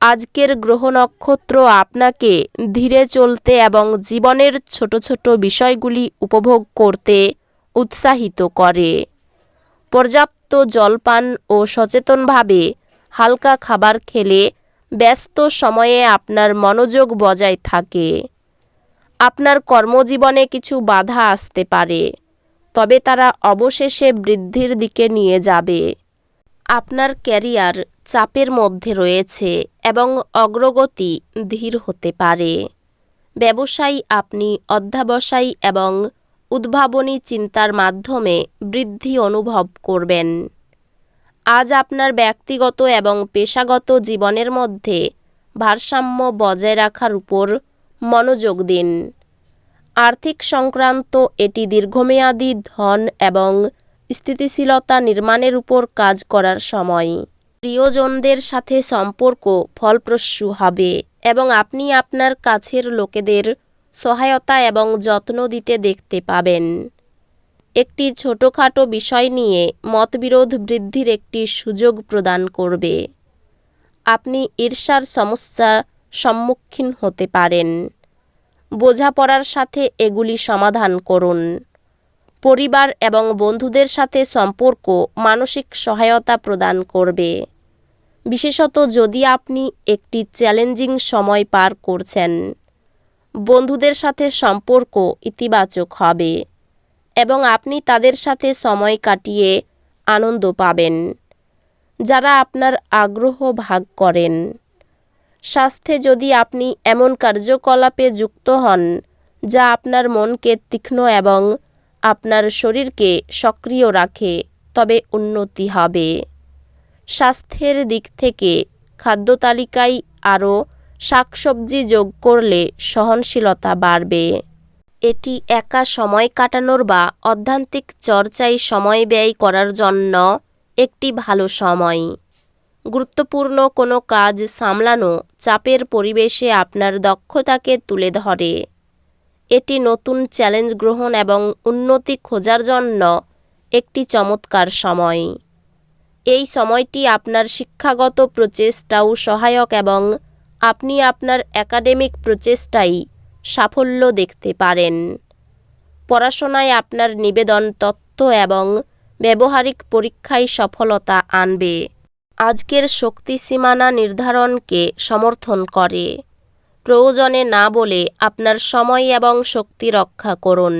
আজকের গ্রহ নক্ষত্র আপনাকে ধীরে চলতে এবং জীবনের ছোট ছোট বিষয়গুলি উপভোগ করতে উৎসাহিত করে। পর্যাপ্ত জলপান ও সচেতনভাবে হালকা খাবার খেলে ব্যস্ত সময়ে আপনার মনোযোগ বজায় থাকে। আপনার কর্মজীবনে কিছু বাধা আসতে পারে, তবে তারা অবশেষে বৃদ্ধির দিকে নিয়ে যাবে। আপনার ক্যারিয়ার চাপের মধ্যে রয়েছে। এবং অগ্রগতি ধীর হতে পারে। ব্যবসায়ী আপনি অধ্যাবসায়ী এবং উদ্ভাবনী চিন্তার মাধ্যমে বৃদ্ধি অনুভব করবেন। আজ আপনার ব্যক্তিগত এবং পেশাগত জীবনের মধ্যে ভারসাম্য বজায় রাখার উপর মনোযোগ দিন। আর্থিক সংক্রান্ত এটি দীর্ঘমেয়াদী ধন এবং স্থিতিশীলতা নির্মাণের উপর কাজ করার সময়। প্রিয়জনদের সাথে সম্পর্ক ফলপ্রসূ হবে এবং আপনি আপনার কাছের লোকেদের সহায়তা এবং যত্ন দিতে দেখতে পাবেন। একটি ছোটোখাটো বিষয় নিয়ে মতবিরোধ বৃদ্ধির একটি সুযোগ প্রদান করবে। আপনি ঈর্ষার সমস্যা সম্মুখীন হতে পারেন। বোঝাপড়ার সাথে এগুলি সমাধান করুন। পরিবার এবং বন্ধুদের সাথে সম্পর্ক মানসিক সহায়তা প্রদান করবে। বিশেষত যদি আপনি একটি চ্যালেঞ্জিং সময় পার করছেন, বন্ধুদের সাথে সম্পর্ক ইতিবাচক হবে এবং আপনি তাদের সাথে সময় কাটিয়ে আনন্দ পাবেন। যারা আপনার আগ্রহ ভাগ করেন, স্বাস্থ্যে যদি আপনি এমন কার্যকলাপে যুক্ত হন, যা আপনার মনকে তীক্ষ্ণ এবং আপনার শরীরকে সক্রিয় রাখে, তবে উন্নতি হবে। স্বাস্থ্যের দিক থেকে খাদ্য তালিকায় আরও শাকসবজি যোগ করলে সহনশীলতা বাড়বে। এটি একা সময় কাটানোর বা অধ্যান্তিক চর্চায় সময় ব্যয় করার জন্য একটি ভালো সময়। গুরুত্বপূর্ণ কোনো কাজ সামলানো চাপের পরিবেশে আপনার দক্ষতাকে তুলে ধরে। এটি নতুন চ্যালেঞ্জ গ্রহণ এবং উন্নতি খোঁজার জন্য একটি চমৎকার সময়। এই সময়টি আপনার শিক্ষাগত প্রচেষ্টাও সহায়ক এবং আপনি আপনার একাডেমিক প্রচেষ্টায় সাফল্য দেখতে পারেন। পড়াশোনায় আপনার নিবেদন তথ্য এবং ব্যবহারিক পরীক্ষায় সফলতা আনবে। আজকের শক্তি সীমানা নির্ধারণকে সমর্থন করে। প্রয়োজনে না বলে আপনার সময় এবং শক্তি রক্ষা করুন।